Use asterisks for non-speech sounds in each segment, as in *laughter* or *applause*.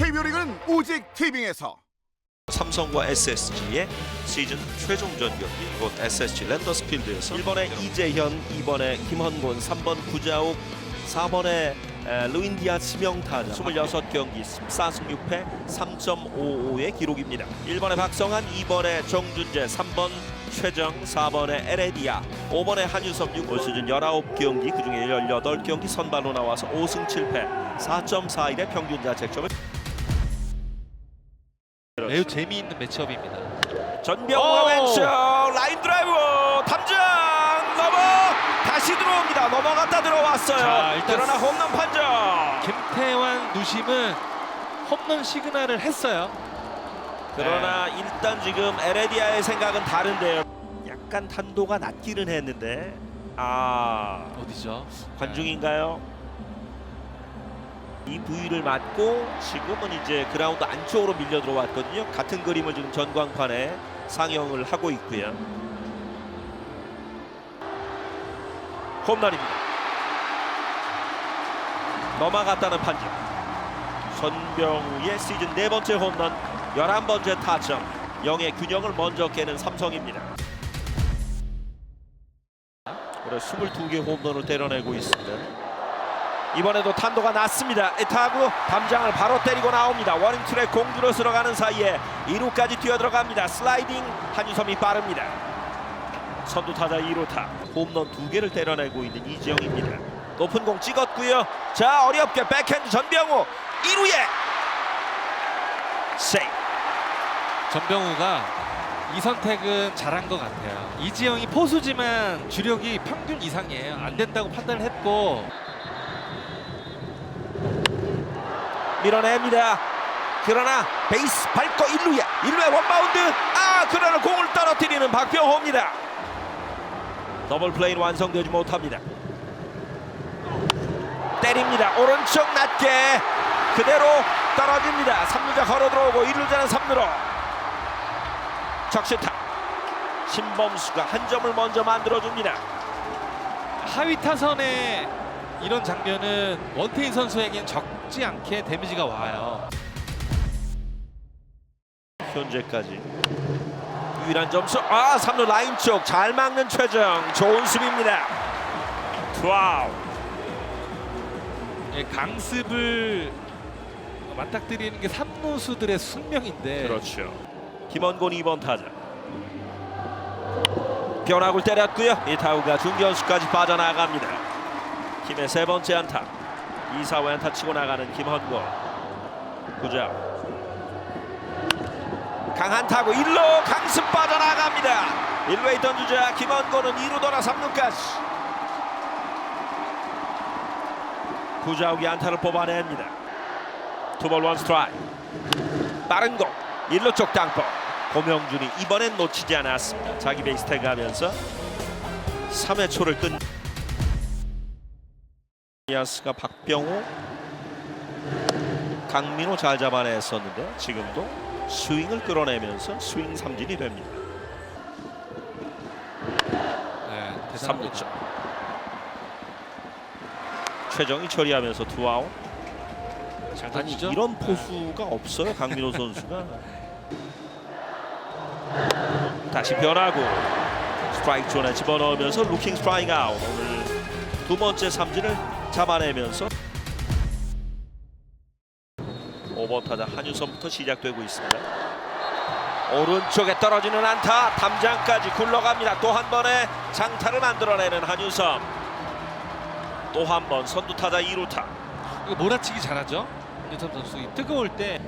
KBO 리그는 오직 티빙에서 삼성과 SSG의 시즌 최종전 경기 이곳 SSG 랜더스 필드에서 1번에 이재현, 2번에 김헌곤, 3번 구자욱, 4번에 루인 디아스 명타자 26경기 14승 6패 3.55의 기록입니다. 1번에 박성한, 2번에 정준재, 3번 최정, 4번에 에레디아, 5번에 한유섭 6올 시즌 19경기 그중에 18경기 선발로 나와서 5승 7패 4.41의 평균 자책점을 매우 재미있는 매치업입니다. 전병호 오! 왼쪽 라인 드라이브 탐장 넘어 다시 들어옵니다 넘어갔다 들어왔어요 자, 일단 그러나 홈런 판정 김태환 누심은 홈런 시그널을 했어요. 그러나 일단 지금 에레디아의 생각은 다른데요 약간 탄도가 낮기는 했는데 아 어디죠? 관중인가요? 이 부위를 맞고 지금은 이제 그라운드 안쪽으로 밀려 들어왔거든요. 같은 그림을 지금 전광판에 상영을 하고 있고요. 홈런입니다. 넘어갔다는 판정. 손병우의 시즌 네 번째 홈런 11번째 타점. 영의 균형을 먼저 깨는 삼성입니다. 올해 22개 홈런을 때려내고 있습니다 이번에도 탄도가 낮습니다. 이 타구 담장을 바로 때리고 나옵니다. 워닝 트랙 공주로 들어가는 사이에 2루까지 뛰어 들어갑니다. 슬라이딩 한유섬이 빠릅니다. 선두 타자 2루타 홈런 두 개를 때려내고 있는 이지영입니다. 높은 공 찍었고요. 자 어렵게 백핸드 전병우 2루에 세이 전병우가 이 선택은 잘한 것 같아요. 이지영이 포수지만 주력이 평균 이상이에요. 안 된다고 판단을 했고 밀어냅니다. 그러나 베이스 밟고 1루에 1루에 원바운드 아 그러나 공을 떨어뜨리는 박병호입니다. 더블 플레이 완성되지 못합니다. 때립니다. 오른쪽 낮게 그대로 떨어집니다. 3루자 걸어 들어오고 1루자는 3루로 적시타 신범수가 한 점을 먼저 만들어줍니다. 하위 타선에 이런 장면은 원태인 선수에겐 적지 않게 데미지가 와요. 현재까지. 유일한 점수. 아 3루 라인 쪽. 잘 막는 최정 좋은 수비입니다. 와우 예, 강습을 맞닥뜨리는 게 삼루수들의 숙명인데. 그렇죠. 김원곤 2번 타자. 변화구를 때렸고요. 이 타구가 중견수까지 빠져나갑니다 김의 세 번째 안타. 2사 안타 치고 나가는 김헌곤 구자. 강한 타구 1루 강습 빠져나갑니다. 1루에 있던 주자 김헌곤은 2루 돌아 3루까지. 구자욱이 안타를 뽑아냅니다. 투볼 원 스트라이크. 빠른 공. 1루 쪽 땅볼. 고명준이 이번엔 놓치지 않았습니다. 자기 베이스 태그하면서 3회 초를 끈 이아스가 박병호 강민호 잘 잡아냈었는데 지금도 스윙을 끌어내면서 스윙 삼진이 됩니다. 네, 대단합니다. 3루점. 최정이 처리하면서 투아웃. 잘 아니? 이런 포수가 없어요 강민호 선수가. *laughs* 다시 변하고 스트라이크 존에 집어넣으면서 루킹 스트라이크 아웃. 오늘 두 번째 삼진을 잡아내면서 5번 타자 한유선부터 시작되고 있습니다 오른쪽에 떨어지는 안타 담장까지 굴러갑니다 또 한 번의 장타를 만들어내는 한유섬 또 한 번 선두 타자 2루타 이거 몰아치기 잘하죠? 윤삼 선수 이 뜨거울 때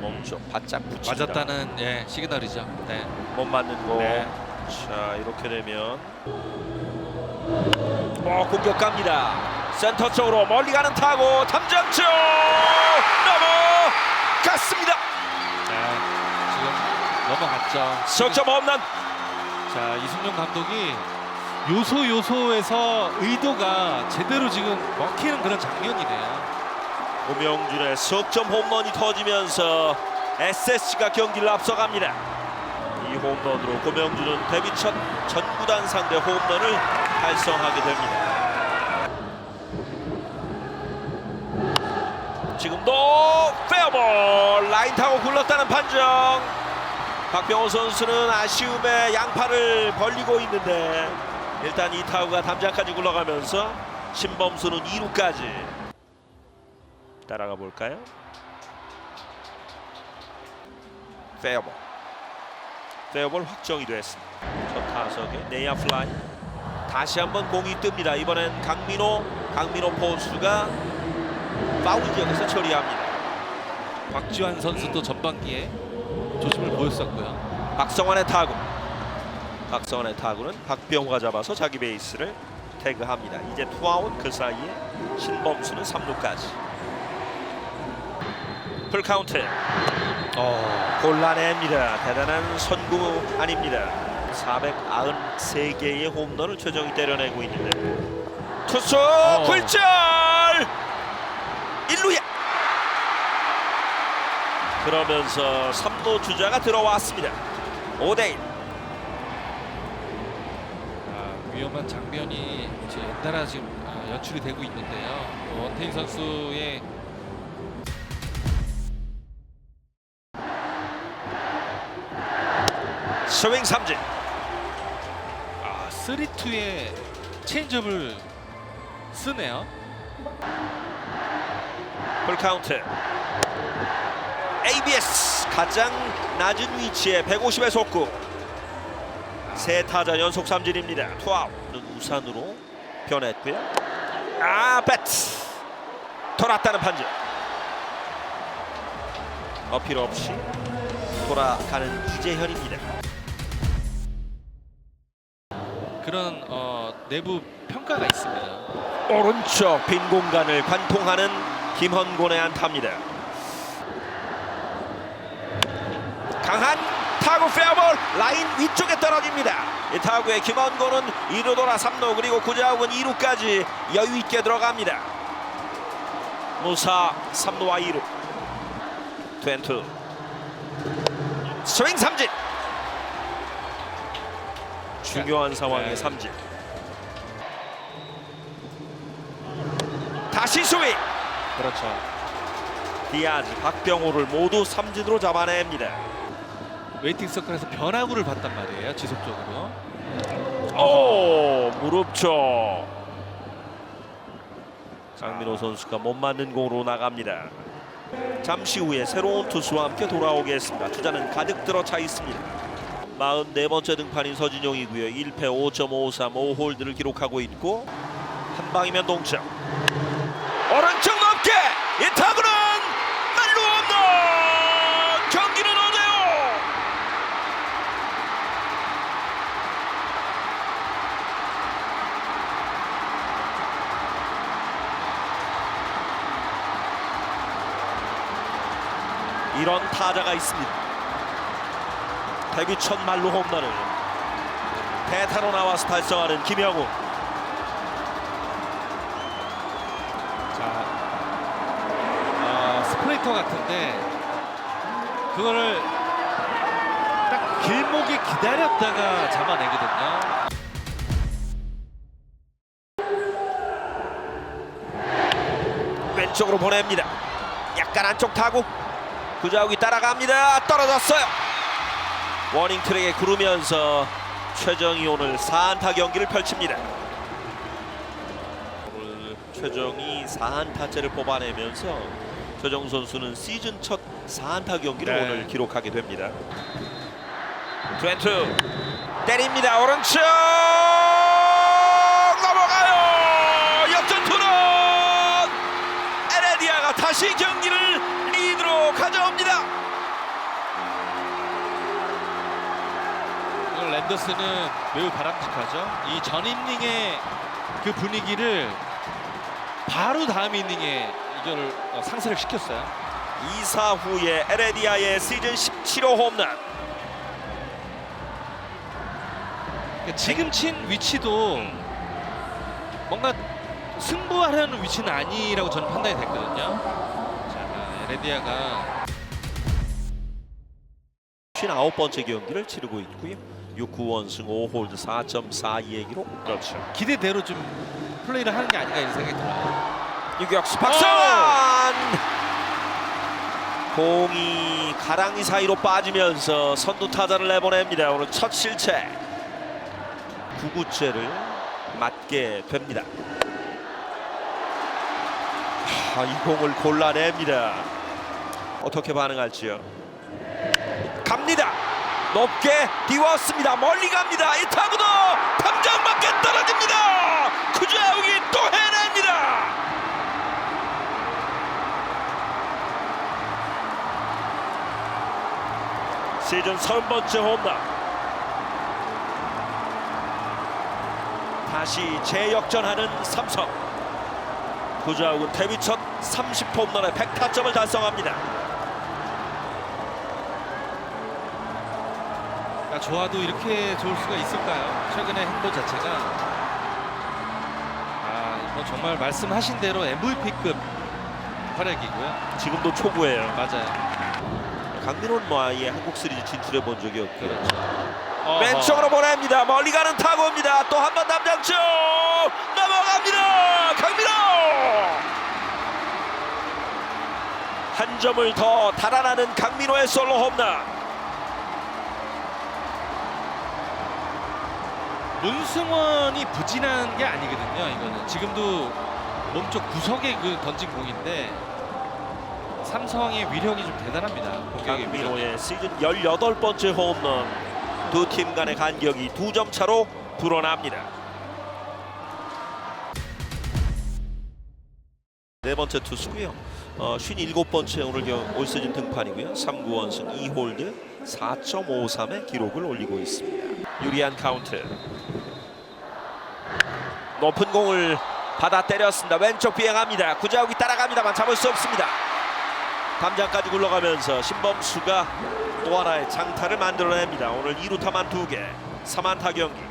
몸쪽 바짝 붙입니다 맞았다는 예, 시그널이죠. 네. 못 맞는 거. 네. 자 이렇게 되면 어 공격 갑니다. 센터 쪽으로 멀리 가는 타고 탐정쪽 넘어갔습니다. 네. 지금 넘어갔죠. 석점 홈런. 자 이승용 감독이 요소 요소에서 의도가 제대로 지금 먹히는 그런 장면이네요. 고명준의 석점 홈런이 터지면서 SSG가 경기를 앞서갑니다. 이 홈런으로 고명준은 데뷔 첫 전구단 상대 홈런을 달성하게 됩니다. 지금도 페어볼 라인 타고 굴렀다는 판정. 박병호 선수는 아쉬움에 양팔을 벌리고 있는데 일단 이 타구가 담장까지 굴러가면서 신범수는 2루까지 따라가 볼까요? 페어볼. 페어볼 확정이 됐습니다. 첫 타석에 내야 플라이. 다시 한번 공이 뜹니다. 이번엔 강민호, 강민호 포수가 파울 지역에서 처리합니다. 박지환 선수도 전반기에 조심을 보였었고요. 박성환의 타구. 박성환의 타구는 박병호가 잡아서 자기 베이스를 태그합니다. 이제 투아웃 그 사이에 신범수는 3루까지. 풀카운트. 어, 골라냅니다. 대단한 선구 아닙니다. 493개의 홈런을 최정이 때려내고 있는데 투수 굴절 1루에 그러면서 3루 주자가 들어왔습니다. 5대1 아, 위험한 장면이 이제 연달아 지금 아, 연출이 되고 있는데요. 또 원태인 선수의 스윙 삼진. 아, 3-2의 체인지업을 쓰네요. 풀카운트. ABS 가장 낮은 위치에 150의 속구. 세 타자 연속 삼진입니다. 투아웃 우산으로 변했고요. 아 배트. 돌았다는 판정. 어필 없이 돌아가는 이재현입니다 그런 어, 내부 평가가 있습니다. 오른쪽 빈 공간을 관통하는 김헌곤의 안타입니다. 강한 타구 페어볼 라인 위쪽에 떨어집니다. 이 타구에 김헌곤은 2루 돌아 3루 그리고 구자욱은 2루까지 여유 있게 들어갑니다. 무사 3루와 2루 트웬투 스윙 삼진 중요한 상황의 네. 삼진 다시 스윙 그렇죠. 디아즈, 박병호를 모두 삼진으로 잡아냅니다. 웨이팅 서클에서 변화구를 봤단 말이에요. 지속적으로. 오 무릎쪽. 장민호 선수가 못 맞는 공으로 나갑니다. 잠시 후에 새로운 투수와 함께 돌아오겠습니다. 주자는 가득 들어차 있습니다. 44번째 등판인 서진용이고요. 1패 5.53 5홀드를 기록하고 있고 한 방이면 동점. 오른쪽 높게 이 타구는 말로 없는 경기는 어디요? 이런 타자가 있습니다. 첫 말로 홈런을 대타로 나와서 달성하는 김영우. 자, 어, 스프레이터 같은데 그거를 딱 길목에 기다렸다가 잡아내거든요. 왼쪽으로 보냅니다. 약간 안쪽 타고 구자욱이 따라갑니다. 떨어졌어요. 워닝 트랙에 구르면서 최정이 오늘 4안타 경기를 펼칩니다. 오늘 최정이 4안타째를 뽑아내면서 최정 선수는 시즌 첫 4안타 경기를 네. 오늘 기록하게 됩니다. 트웬투 때립니다. 오른쪽 넘어가요. 역전 투런 에레디아가 다시 경기를 랜더스는 매우 바람직하죠. 이 전 이닝의 그 분위기를 바로 다음 이닝에 이거를 어, 상쇄를 시켰어요. 2사 후에 에레디아의 시즌 17호 홈런. 그러니까 지금 친 위치도 뭔가 승부하려는 위치는 아니라고 저는 판단이 됐거든요. 자, 에레디아가 59번째 경기를 치르고 있고요. 6, 9원승 5홀드 4.42의 기록. 그렇죠. 기대대로 좀 플레이를 하는 게 아닌가 이런 생각이 들어요. 유격수 박성환 공이 가랑이 사이로 빠지면서 선두 타자를 내보냅니다. 오늘 첫 실책. 구구째를 맞게 됩니다. 아, 이 공을 골라냅니다. 어떻게 반응할지요? 높게 띄웠습니다. 멀리 갑니다. 이 타구도 탐정 밖에 떨어집니다. 구자욱이 또 해냅니다. 시즌 30번째 홈런. 다시 재역전하는 삼성. 구자욱은 데뷔 첫 30홈런에 100타점을 달성합니다. 그러니까 좋아도 이렇게 좋을 수가 있을까요? 최근의 행보 자체가 아, 뭐 정말 말씀하신 대로 MVP급 활약이고요. 지금도 초구예요. 맞아요. 강민호는 뭐 아예 한국 시리즈 진출해 본 적이 없고 그렇죠. 왼쪽으로 보냅니다. 멀리 가는 타구입니다. 또 한 번 남장쪽 넘어갑니다. 강민호 한 점을 더 달아나는 강민호의 솔로 홈런. 문승원이 부진한 게 아니거든요. 이거는 지금도 몸쪽 구석에 그 던진 공인데 삼성의 위력이 좀 대단합니다. 공격의. 강민호의 시즌 18번째 홈런. 두 팀 간의 간격이 두 점 차로 불어납니다. 네 번째 투수고요. 어, 57번째 오늘 겨- 올 시즌 등판이고요. 3구 원승 2홀드 4.53의 기록을 올리고 있습니다. 유리한 카운트. 높은 공을 받아 때렸습니다. 왼쪽 비행합니다. 구자욱이 따라갑니다만 잡을 수 없습니다. 담장까지 굴러가면서 신범수가 또 하나의 장타를 만들어냅니다. 오늘 2루타만 2개, 3안타 경기.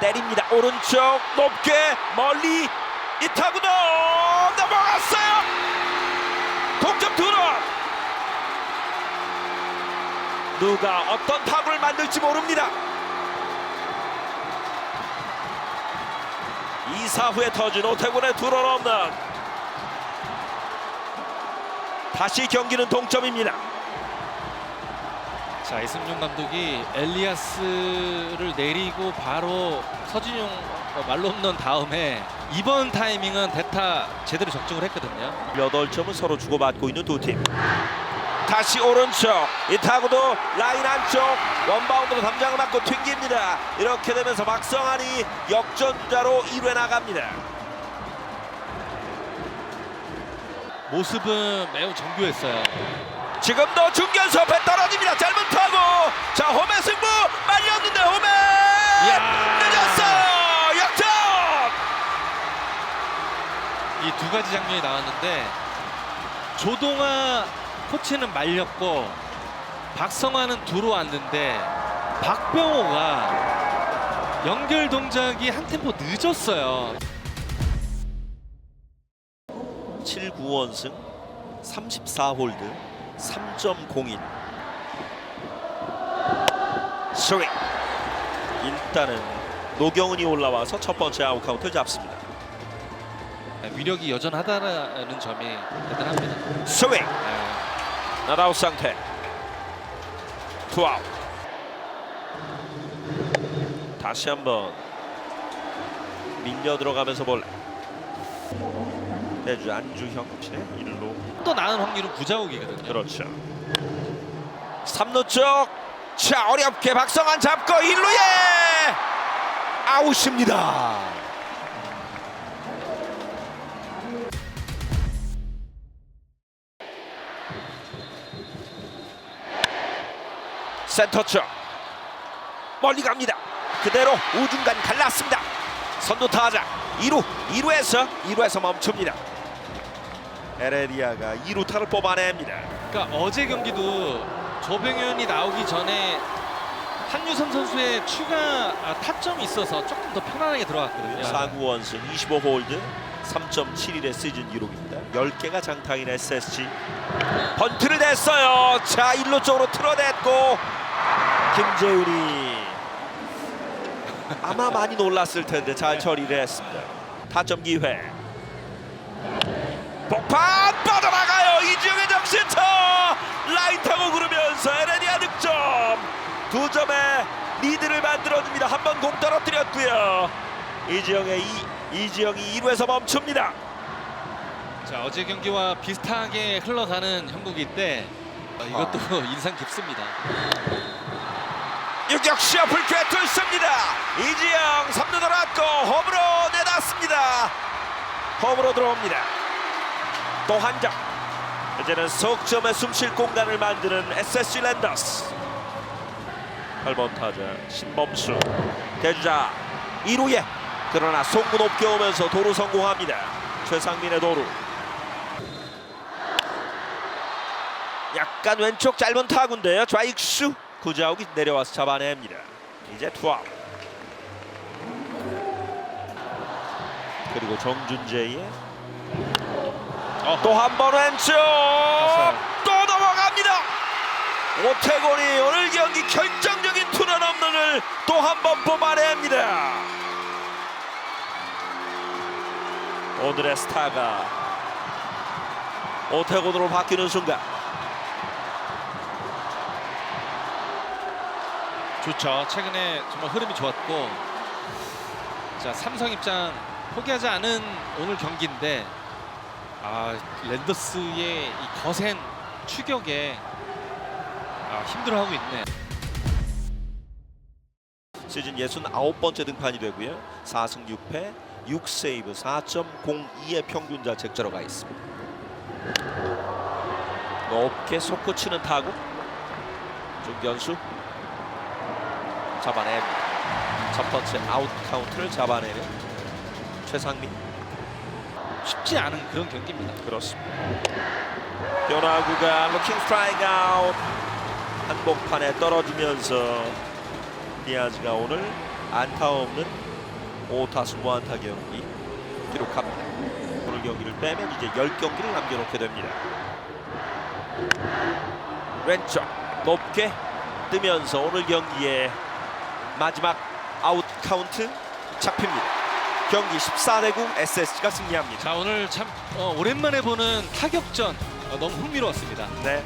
때립니다. 오른쪽 높게 멀리 이 타구도 넘어갔어요. 동점 투런. 누가 어떤 타구를 만들지 모릅니다. 2사 후에 터진 오태곤의 투런 홈런. 다시 경기는 동점입니다. 자 이승용 감독이 엘리아스를 내리고 바로 서진용 어, 말로 없는 다음에 이번 타이밍은 대타 제대로 적중을 했거든요. 8점을 서로 주고받고 있는 두 팀. 다시 오른쪽 이 타구도 라인 안쪽 원바운드로 담장을 맞고 튕깁니다. 이렇게 되면서 박성환이 역전자로 1회 나갑니다. 모습은 매우 정교했어요. 지금도 중견수 앞에 떨어집니다. 짧은 타구. 자 홈에 승부 말렸는데 홈에 이야. 늦었어. 역전. 이 두 가지 장면이 나왔는데 조동아 코치는 말렸고 박성환은 들어왔는데 박병호가 연결 동작이 한 템포 늦었어요. 7구원승 34홀드 3.01 스윙 일단은 노경은이 올라와서 첫 번째 아웃 카운트를 잡습니다 위력이 여전하다는 점이 대단합니다. 스윙 네. 나다웃 상태 투아웃 다시 한번 밀려 들어가면서 볼래 대주 안주형 씨 1루 또 나은 확률은 구자욱이거든요. 그렇죠. 3루 쪽. 자 어렵게 박성환 잡고 1루에 아웃입니다. 센터 쪽 멀리 갑니다. 그대로 우중간 갈랐습니다. 선두 타자 2루 2루에서 2루에서 멈춥니다. 에레디아가 2루타를 뽑아냅니다. 그러니까 어제 경기도 조병현이 나오기 전에 한유섬 선수의 추가 아, 타점이 있어서 조금 더 편안하게 들어갔거든요. 4구 원승 25 홀드 3.71의 시즌 기록입니다. 10개가 장타인 SSG 번트를 냈어요. 자 1루 쪽으로 틀어냈고 김재훈이 *laughs* 아마 많이 놀랐을 텐데 잘 처리를 했습니다. 타점 기회. 복판 빠져나가요. 이지영의 적시터. 라인 타고 그러면서 에레디아 득점. 두 점의 리드를 만들어줍니다. 한 번 공 떨어뜨렸고요. 이지영의 이, 이지영이 2루에서 멈춥니다. 자 어제 경기와 비슷하게 흘러가는 형국인데 어, 이것도 *laughs* 인상 깊습니다. 유격시야 불쾌 뚫습니다. 이지영 3루 돌았고 홈으로 내놨습니다. 홈으로 들어옵니다. 또 한 점. 이제는 석점에 숨쉴 공간을 만드는 SSG 랜더스. 8번 타자 신범수. 대주자 2루에 그러나 송구 높게 오면서 도루 성공합니다. 최상민의 도루. 약간 왼쪽 짧은 타구인데요. 좌익수 구자욱이 내려와서 잡아냅니다. 이제 투아웃. 그리고 정준재의 또 한 번 왼쪽! 또 넘어갑니다! 오태곤이 오늘 경기 결정적인 투런 홈런을 또 한 번 뽑아냅니다. 오늘의 스타가 오태곤으로 바뀌는 순간 좋죠. 최근에 정말 흐름이 좋았고 자 삼성 입장 포기하지 않은 오늘 경기인데 아 랜더스의 이 거센 추격에 아, 힘들어하고 있네. 시즌 69번째 등판이 되고요. 4승 6패, 6세이브, 4.02의 평균 자책자로 가 있습니다. 높게 솟구치는 타구. 중견수 첫 번째 아웃 카운트를 잡아내는 최상민. 쉽지 않은 그런 경기입니다. 그렇습니다. 변화구가 루킹 스트라이크 아웃 한복판에 떨어지면서 디아즈가 오늘 안타 없는 5타수 무안타 경기 기록합니다. 오늘 경기를 빼면 이제 10경기를 남겨놓게 됩니다. 왼쪽 높게 뜨면서 오늘 경기의 마지막 아웃 카운트 잡힙니다. 경기 14대 9 SSG가 승리합니다. 자 오늘 참 어, 오랜만에 보는 타격전 어, 너무 흥미로웠습니다. 네.